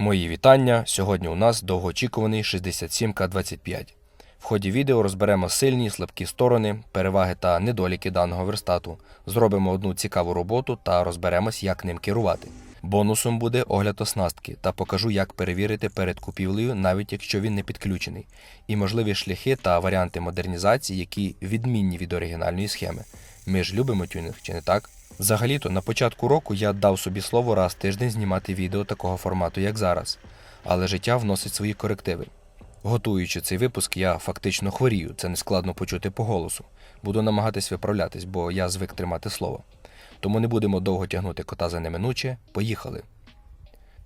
Мої вітання. Сьогодні у нас довгоочікуваний 67К25. В ході відео розберемо сильні і слабкі сторони, переваги та недоліки даного верстату. Зробимо одну цікаву роботу та розберемось, як ним керувати. Бонусом буде огляд оснастки та покажу, як перевірити перед купівлею, навіть якщо він не підключений, і можливі шляхи та варіанти модернізації, які відмінні від оригінальної схеми. Ми ж любимо тюнінг, чи не так? Взагалі-то на початку року я дав собі слово раз в тиждень знімати відео такого формату, як зараз, але життя вносить свої корективи. Готуючи цей випуск, я фактично хворію, це не складно почути по голосу. Буду намагатись виправлятись, бо я звик тримати слово. Тому не будемо довго тягнути кота за неминуче. Поїхали.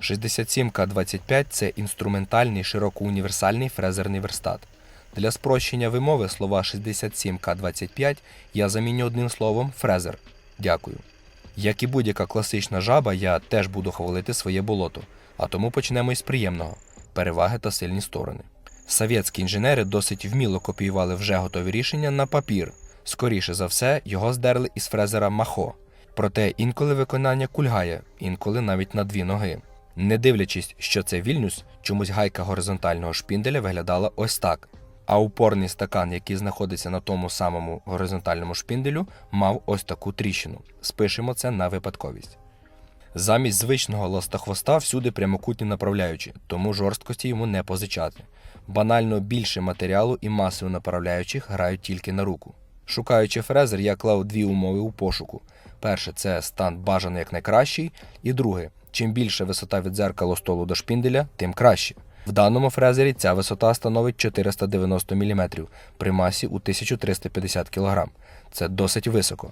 67К25 це інструментальний широкоуніверсальний фрезерний верстат. Для спрощення вимови слова 67К25 я заміню одним словом фрезер. Дякую. Як і будь-яка класична жаба, я теж буду хвалити своє болото, а тому почнемо із приємного переваги та сильні сторони. Совєтські інженери досить вміло копіювали вже готові рішення на папір. Скоріше за все, його здерли із фрезера Махо. Проте інколи виконання кульгає, інколи навіть на дві ноги. Не дивлячись, що це Вільнюс, чомусь гайка горизонтального шпінделя виглядала ось так. А упорний стакан, який знаходиться на тому самому горизонтальному шпінделю, мав ось таку тріщину. Спишемо це на випадковість. Замість звичного ластохвоста всюди прямокутні направляючі, тому жорсткості йому не позичати. Банально більше матеріалу і маси у направляючих грають тільки на руку. Шукаючи фрезер, я клав дві умови у пошуку. Перше це стан бажано як найкращий, і друге, чим більше висота від дзеркала столу до шпінделя, тим краще. В даному фрезері ця висота становить 490 мм при масі у 1350 кг. Це досить високо.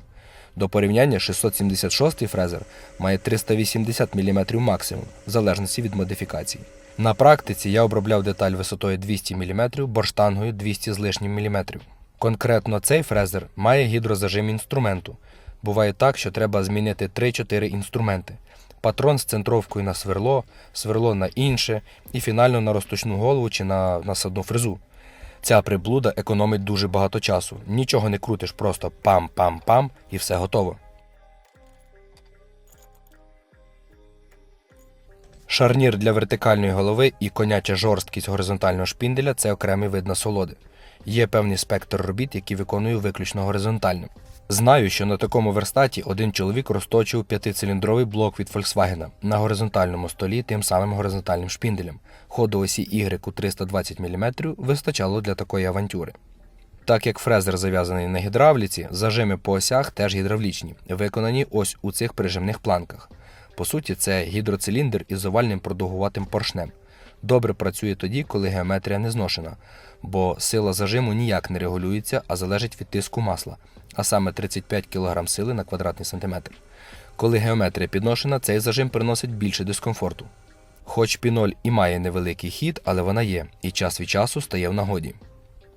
До порівняння 676 фрезер має 380 мм максимум, в залежності від модифікації. На практиці я обробляв деталь висотою 200 мм борштангою 200 з лишнім мм. Конкретно цей фрезер має гідрозажим інструменту. Буває так, що треба змінити 3-4 інструменти. Патрон з центровкою на сверло, сверло на інше і фінально на розточну голову чи на насадну фрезу. Ця приблуда економить дуже багато часу. Нічого не крутиш, просто пам-пам-пам і все готово. Шарнір для вертикальної голови і коняча жорсткість горизонтального шпінделя це окремий вид насолоди. Є певний спектр робіт, які виконую виключно горизонтально. Знаю, що на такому верстаті один чоловік розточив п'ятициліндровий блок від Volkswagen на горизонтальному столі тим самим горизонтальним шпінделем. Ходу осі Y у 320 мм вистачало для такої авантюри. Так як фрезер зав'язаний на гідравліці, зажими по осях теж гідравлічні, виконані ось у цих прижимних планках. По суті, це гідроциліндр із овальним продовгуватим поршнем. Добре працює тоді, коли геометрія не зношена, бо сила зажиму ніяк не регулюється, а залежить від тиску масла, а саме 35 кг сили на квадратний сантиметр. Коли геометрія підношена, цей зажим приносить більше дискомфорту. Хоч піноль і має невеликий хід, але вона є, і час від часу стає в нагоді.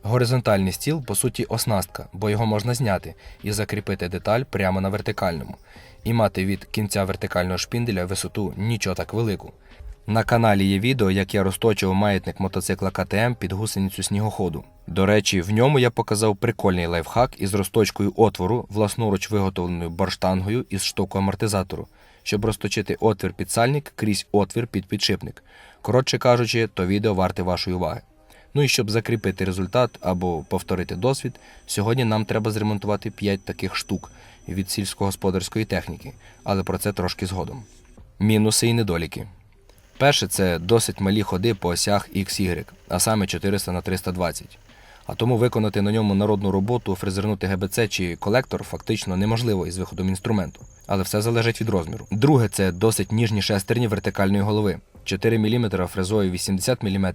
Горизонтальний стіл, по суті, оснастка, бо його можна зняти і закріпити деталь прямо на вертикальному, і мати від кінця вертикального шпінделя висоту нічого так велику. На каналі є відео, як я розточував маятник мотоцикла КТМ під гусеницю снігоходу. До речі, в ньому я показав прикольний лайфхак із розточкою отвору, власноруч виготовленою борштангою із штоку амортизатору, щоб розточити отвір під сальник крізь отвір під підшипник. Коротше кажучи, то відео варте вашої уваги. Ну і щоб закріпити результат або повторити досвід, сьогодні нам треба зремонтувати 5 таких штук від сільськогосподарської техніки, але про це трошки згодом. Мінуси і недоліки. Перше це досить малі ходи по осях XY, а саме 400 на 320. А тому виконати на ньому народну роботу, фрезернути ГБЦ чи колектор фактично неможливо із виходом інструменту, але все залежить від розміру. Друге це досить ніжні шестерні вертикальної голови. 4 мм фрезою 80 мм.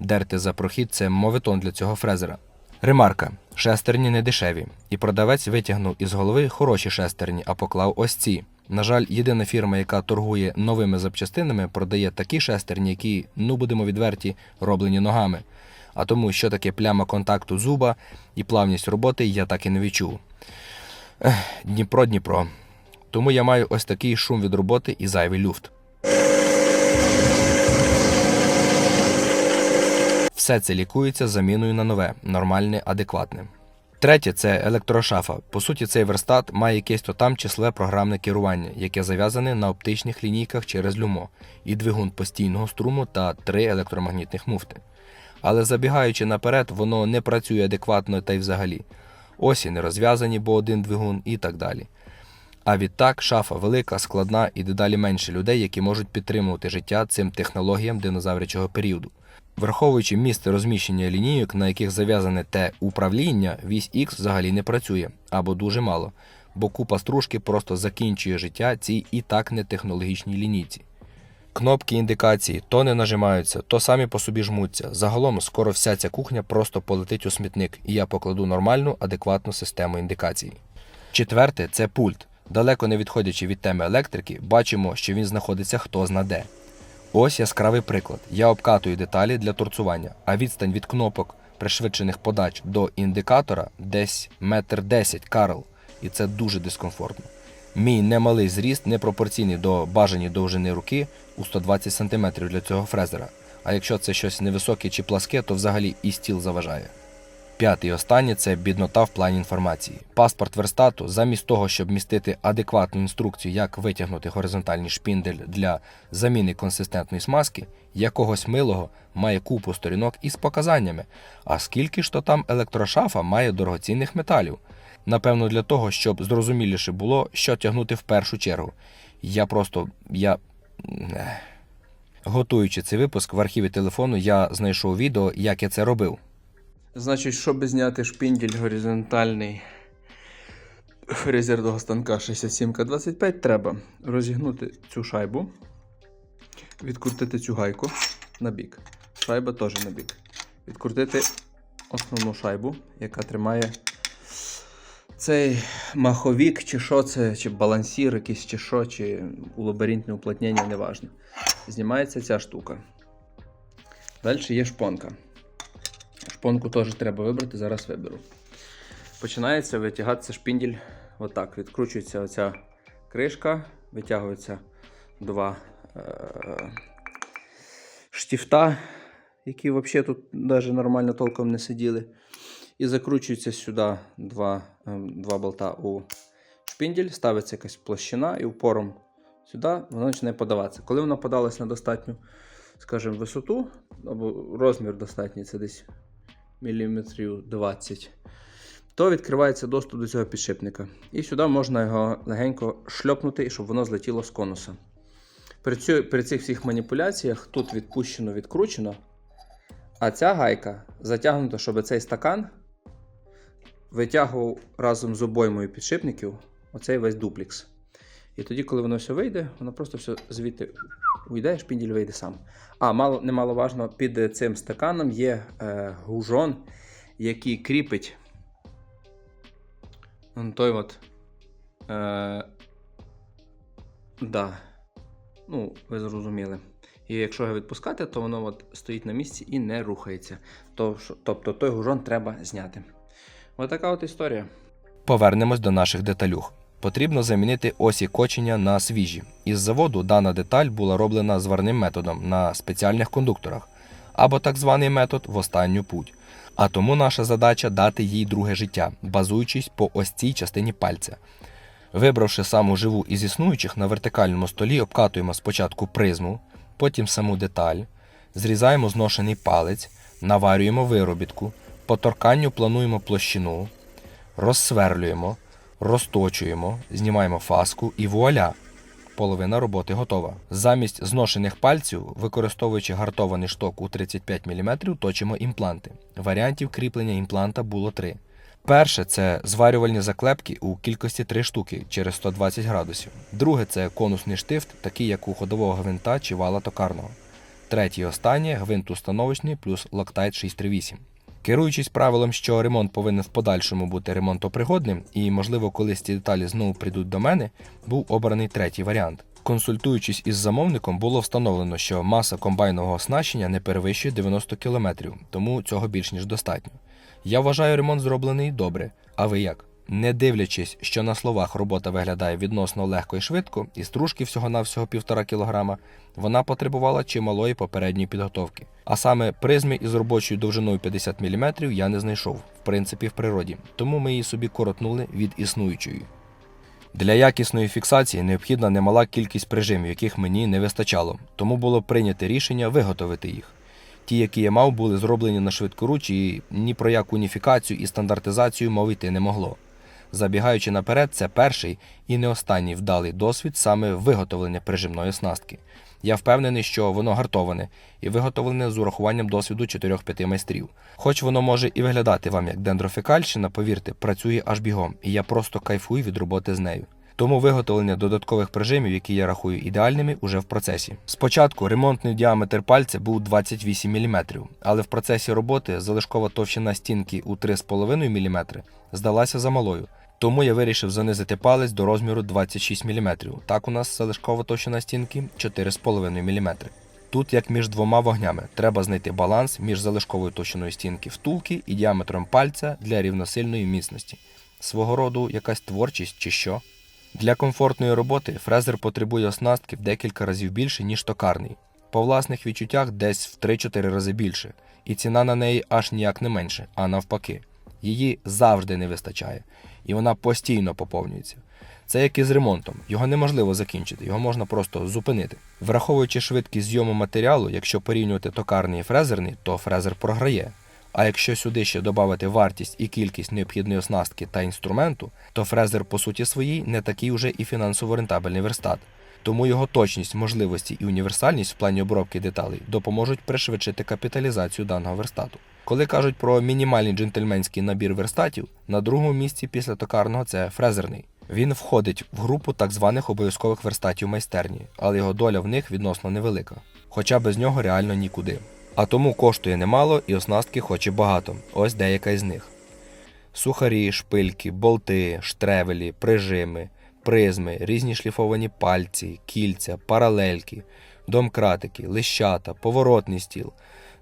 Дерти за прохід це моветон для цього фрезера. Ремарка: шестерні не дешеві, і продавець витягнув із голови хороші шестерні, а поклав ось ці. На жаль, єдина фірма, яка торгує новими запчастинами, продає такі шестерні, які, ну будемо відверті, роблені ногами. А тому, що таке пляма контакту зуба і плавність роботи, я так і не відчув. Дніпро, Дніпро. Тому я маю ось такий шум від роботи і зайвий люфт. Все це лікується заміною на нове, нормальне, адекватне. Третє це електрошафа. По суті, цей верстат має якесь то там числе програмне керування, яке зав'язане на оптичних лінійках через люмо, і двигун постійного струму та три електромагнітних муфти. Але забігаючи наперед, воно не працює адекватно та й взагалі. Осі не розв'язані, бо один двигун і так далі. А відтак шафа велика, складна і дедалі менше людей, які можуть підтримувати життя цим технологіям динозаврячого періоду. Враховуючи місце розміщення лінійок, на яких зав'язане те управління, вісь X взагалі не працює або дуже мало, бо купа стружки просто закінчує життя цій і так не технологічній лінійці. Кнопки індикації то не нажимаються, то самі по собі жмуться. Загалом скоро вся ця кухня просто полетить у смітник, і я покладу нормальну, адекватну систему індикацій. Четверте це пульт. Далеко не відходячи від теми електрики, бачимо, що він знаходиться хто зна де. Ось яскравий приклад. Я обкатую деталі для торцування, а відстань від кнопок пришвидшених подач до індикатора десь метр десять карл, і це дуже дискомфортно. Мій немалий зріст непропорційний до бажаної довжини руки у 120 см для цього фрезера. А якщо це щось невисоке чи пласке, то взагалі і стіл заважає. П'яте і останнє це біднота в плані інформації. Паспорт верстату, замість того, щоб містити адекватну інструкцію, як витягнути горизонтальний шпіндель для заміни консистентної смазки, якогось милого має купу сторінок із показаннями. А скільки ж то там електрошафа має дорогоцінних металів? Напевно, для того, щоб зрозуміліше було, що тягнути в першу чергу. Я просто. я. Готуючи цей випуск в архіві телефону, я знайшов відео, як я це робив. Значить, щоб зняти шпіндель горизонтальний фрезерного станка 67К25, треба розігнути цю шайбу, відкрутити цю гайку на бік. Шайба теж на бік. Відкрутити основну шайбу, яка тримає цей маховік, чи що це, чи балансір якийсь, чи що, чи лабіринтне уплотнення, неважно. Знімається ця штука. Далі є шпонка. Шпонку теж треба вибрати, зараз виберу. Починається витягатися шпіндель. Отак. Відкручується оця кришка, витягуються два е- штифта, які взагалі тут навіть нормально толком не сиділи. І закручується сюди два, е, два болта у шпіндель, ставиться якась площина і упором сюди воно починає подаватися. Коли воно подалось на достатню, скажімо, висоту, або розмір достатній, це десь міліметрів 20, то відкривається доступ до цього підшипника. І сюди можна його легенько шльопнути, щоб воно злетіло з конуса. При, цю, при цих всіх маніпуляціях тут відпущено, відкручено, а ця гайка затягнута, щоб цей стакан витягував разом з обоймою підшипників оцей весь дуплікс. І тоді, коли воно все вийде, воно просто все звідти уйде, шпіндель вийде сам. А, мало, немаловажно, під цим стаканом є е, гужон, який кріпить той от. Е, да. Ну, ви зрозуміли. І якщо його відпускати, то воно от стоїть на місці і не рухається. Тобто той гужон треба зняти. Отака от історія. Повернемось до наших деталюх. Потрібно замінити осі кочення на свіжі. Із заводу дана деталь була роблена зварним методом на спеціальних кондукторах, або так званий метод в останню путь. А тому наша задача дати їй друге життя, базуючись по ось цій частині пальця. Вибравши саму живу із існуючих на вертикальному столі, обкатуємо спочатку призму, потім саму деталь, зрізаємо зношений палець, наварюємо виробітку, по торканню плануємо площину, розсверлюємо, розточуємо, знімаємо фаску і вуаля! Половина роботи готова. Замість зношених пальців, використовуючи гартований шток у 35 мм, точимо імпланти. Варіантів кріплення імпланта було три. Перше це зварювальні заклепки у кількості 3 штуки через 120 градусів. Друге це конусний штифт, такий як у ходового гвинта чи вала токарного. Третє і останнє гвинт установочний плюс Loctite 638. Керуючись правилом, що ремонт повинен в подальшому бути ремонтопригодним, і, можливо, колись ці деталі знову прийдуть до мене, був обраний третій варіант. Консультуючись із замовником, було встановлено, що маса комбайнового оснащення не перевищує 90 км, тому цього більш ніж достатньо. Я вважаю ремонт зроблений добре. А ви як? Не дивлячись, що на словах робота виглядає відносно легко і швидко, і стружки всього-навсього півтора кілограма, вона потребувала чималої попередньої підготовки. А саме призми із робочою довжиною 50 мм я не знайшов, в принципі, в природі, тому ми її собі коротнули від існуючої. Для якісної фіксації необхідна немала кількість прижимів, яких мені не вистачало, тому було прийнято рішення виготовити їх. Ті, які я мав, були зроблені на швидкоруч і ні про яку уніфікацію і стандартизацію мови йти не могло. Забігаючи наперед, це перший і не останній вдалий досвід саме виготовлення прижимної оснастки. Я впевнений, що воно гартоване і виготовлене з урахуванням досвіду 4-5 майстрів. Хоч воно може і виглядати вам як дендрофікальщина, повірте, працює аж бігом, і я просто кайфую від роботи з нею. Тому виготовлення додаткових прижимів, які я рахую ідеальними, уже в процесі. Спочатку ремонтний діаметр пальця був 28 мм, але в процесі роботи залишкова товщина стінки у 3,5 мм здалася замалою. Тому я вирішив занизити палець до розміру 26 мм. Так у нас залишкова товщина стінки 4,5 мм. Тут, як між двома вогнями, треба знайти баланс між залишковою товщиною стінки втулки і діаметром пальця для рівносильної міцності. Свого роду якась творчість чи що. Для комфортної роботи фрезер потребує оснастки в декілька разів більше, ніж токарний. По власних відчуттях десь в 3-4 рази більше, і ціна на неї аж ніяк не менше, а навпаки. Її завжди не вистачає, і вона постійно поповнюється. Це як і з ремонтом, його неможливо закінчити, його можна просто зупинити. Враховуючи швидкість зйому матеріалу, якщо порівнювати токарний і фрезерний, то фрезер програє. А якщо сюди ще додати вартість і кількість необхідної оснастки та інструменту, то фрезер по суті своїй не такий уже і фінансово рентабельний верстат. Тому його точність, можливості і універсальність в плані обробки деталей допоможуть пришвидшити капіталізацію даного верстату. Коли кажуть про мінімальний джентльменський набір верстатів, на другому місці після токарного це фрезерний. Він входить в групу так званих обов'язкових верстатів майстерні, але його доля в них відносно невелика, хоча без нього реально нікуди. А тому коштує немало і оснастки хоче багато. Ось деяка із них: сухарі, шпильки, болти, штревелі, прижими, призми, різні шліфовані пальці, кільця, паралельки, домкратики, лищата, поворотний стіл,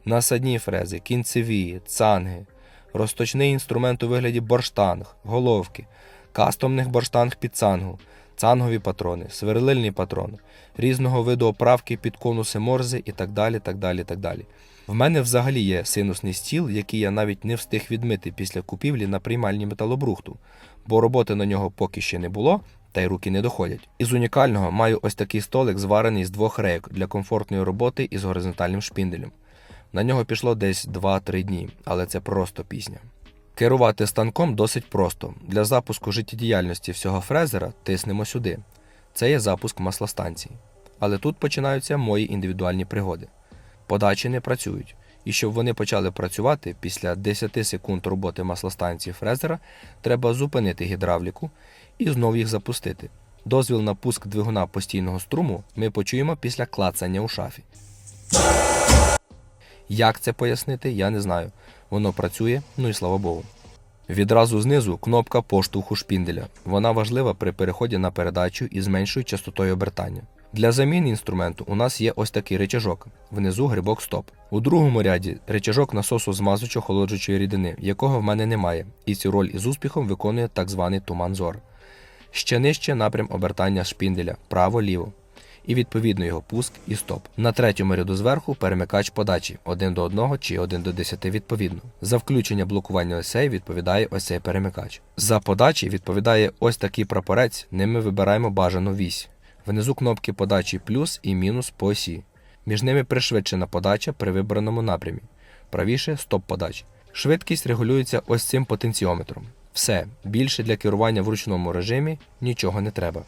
насадні фрези, кінцеві, цанги, розточний інструмент у вигляді борштанг, головки, кастомних борштанг під цангу, цангові патрони, сверлильний патрон, різного виду оправки під конуси морзи і так далі. так далі, так далі. В мене взагалі є синусний стіл, який я навіть не встиг відмити після купівлі на приймальні металобрухту, бо роботи на нього поки ще не було, та й руки не доходять. Із унікального маю ось такий столик, зварений з двох рейок для комфортної роботи із горизонтальним шпінделем. На нього пішло десь 2-3 дні, але це просто пісня. Керувати станком досить просто. Для запуску життєдіяльності всього фрезера тиснемо сюди. Це є запуск маслостанції. Але тут починаються мої індивідуальні пригоди. Подачі не працюють. І щоб вони почали працювати після 10 секунд роботи маслостанції фрезера, треба зупинити гідравліку і знову їх запустити. Дозвіл на пуск двигуна постійного струму ми почуємо після клацання у шафі. Як це пояснити, я не знаю. Воно працює, ну і слава Богу. Відразу знизу кнопка поштовху шпінделя. Вона важлива при переході на передачу із меншою частотою обертання. Для заміни інструменту у нас є ось такий речажок, внизу грибок стоп. У другому ряді речажок насосу змазучо охолоджуючої рідини, якого в мене немає, і цю роль із успіхом виконує так званий туман зор. Ще нижче напрям обертання шпінделя право-ліво. І відповідно його пуск і стоп. На третьому ряду зверху перемикач подачі 1 до 1 чи 1 до 10 відповідно. За включення блокування осей відповідає ось цей перемикач. За подачі відповідає ось такий прапорець, ним ми вибираємо бажану вісь. Внизу кнопки подачі плюс і мінус по осі. Між ними пришвидшена подача при вибраному напрямі. Правіше стоп подачі. Швидкість регулюється ось цим потенціометром. Все, більше для керування в ручному режимі нічого не треба.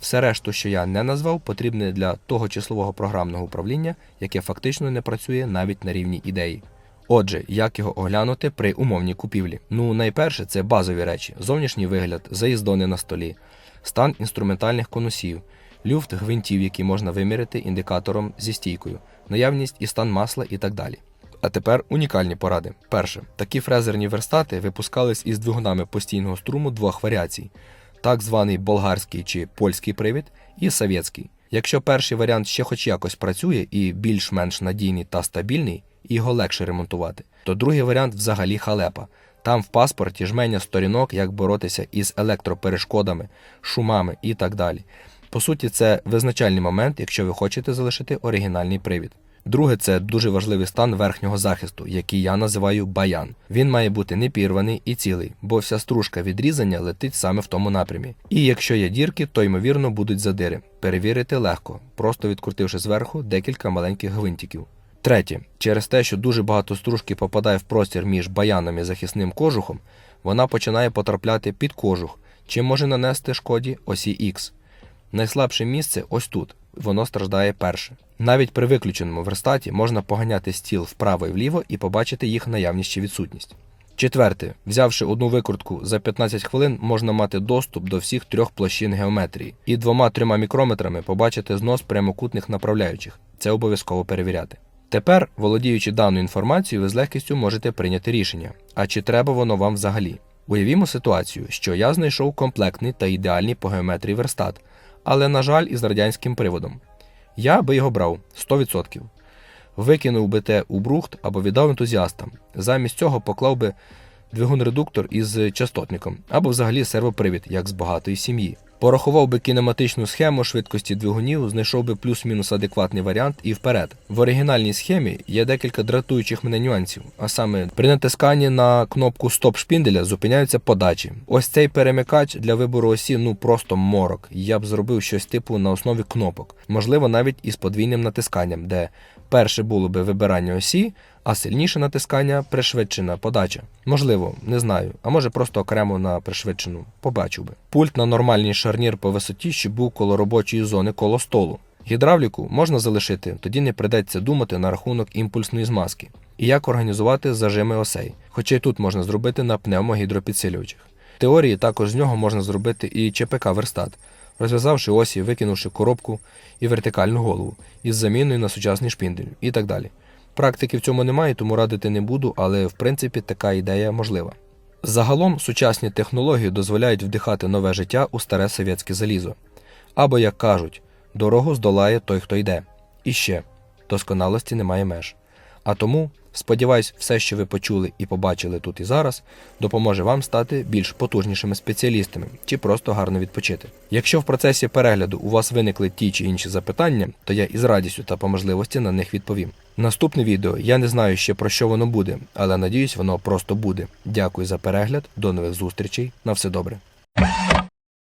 Все решту, що я не назвав, потрібне для того числового програмного управління, яке фактично не працює навіть на рівні ідеї. Отже, як його оглянути при умовній купівлі? Ну, найперше, це базові речі: зовнішній вигляд, заїздони на столі, стан інструментальних конусів, люфт гвинтів, які можна виміряти індикатором зі стійкою, наявність і стан масла і так далі. А тепер унікальні поради. Перше, такі фрезерні верстати випускались із двигунами постійного струму двох варіацій: так званий болгарський чи польський привід і совєтський. Якщо перший варіант ще хоч якось працює і більш-менш надійний та стабільний, і його легше ремонтувати, то другий варіант взагалі халепа. Там в паспорті жменя сторінок, як боротися із електроперешкодами, шумами і так далі. По суті, це визначальний момент, якщо ви хочете залишити оригінальний привід. Друге, це дуже важливий стан верхнього захисту, який я називаю баян. Він має бути не пірваний і цілий, бо вся стружка відрізання летить саме в тому напрямі. І якщо є дірки, то ймовірно будуть задири. Перевірити легко, просто відкрутивши зверху декілька маленьких гвинтиків. Третє, через те, що дуже багато стружки попадає в простір між баяном і захисним кожухом, вона починає потрапляти під кожух, чим може нанести шкоді осі X. Найслабше місце ось тут. Воно страждає перше. Навіть при виключеному верстаті можна поганяти стіл вправо і вліво і побачити їх наявність чи відсутність. Четверте, взявши одну викрутку за 15 хвилин, можна мати доступ до всіх трьох площин геометрії і двома-трьома мікрометрами побачити знос прямокутних направляючих. Це обов'язково перевіряти. Тепер, володіючи даною інформацією, ви з легкістю можете прийняти рішення, а чи треба воно вам взагалі. Уявімо ситуацію, що я знайшов комплектний та ідеальний по геометрії верстат, але, на жаль, із радянським приводом. Я би його брав 100%. Викинув би те у брухт або віддав ентузіастам. Замість цього поклав би двигун-редуктор із частотником або взагалі сервопривід, як з багатої сім'ї. Порахував би кінематичну схему швидкості двигунів, знайшов би плюс-мінус адекватний варіант і вперед. В оригінальній схемі є декілька дратуючих мене нюансів, а саме при натисканні на кнопку стоп шпінделя зупиняються подачі. Ось цей перемикач для вибору осі ну просто морок. Я б зробив щось типу на основі кнопок, можливо, навіть із подвійним натисканням, де перше було би вибирання осі, а сильніше натискання пришвидшена подача. Можливо, не знаю, а може просто окремо на пришвидшену. Побачив би. Пульт на нормальний шарнір по висоті, щоб був коло робочої зони коло столу. Гідравліку можна залишити, тоді не придеться думати на рахунок імпульсної змазки. І як організувати зажими осей, хоча й тут можна зробити на пневмогідропідсилювачах. В теорії також з нього можна зробити і ЧПК верстат, розв'язавши осі, викинувши коробку і вертикальну голову із заміною на сучасний шпіндель і так далі. Практики в цьому немає, тому радити не буду, але в принципі така ідея можлива. Загалом сучасні технології дозволяють вдихати нове життя у старе совєтське залізо. Або, як кажуть, дорогу здолає той, хто йде. І ще досконалості немає меж. А тому, сподіваюсь, все, що ви почули і побачили тут і зараз, допоможе вам стати більш потужнішими спеціалістами чи просто гарно відпочити. Якщо в процесі перегляду у вас виникли ті чи інші запитання, то я із радістю та по можливості на них відповім. Наступне відео я не знаю ще про що воно буде, але надіюсь, воно просто буде. Дякую за перегляд, до нових зустрічей, на все добре.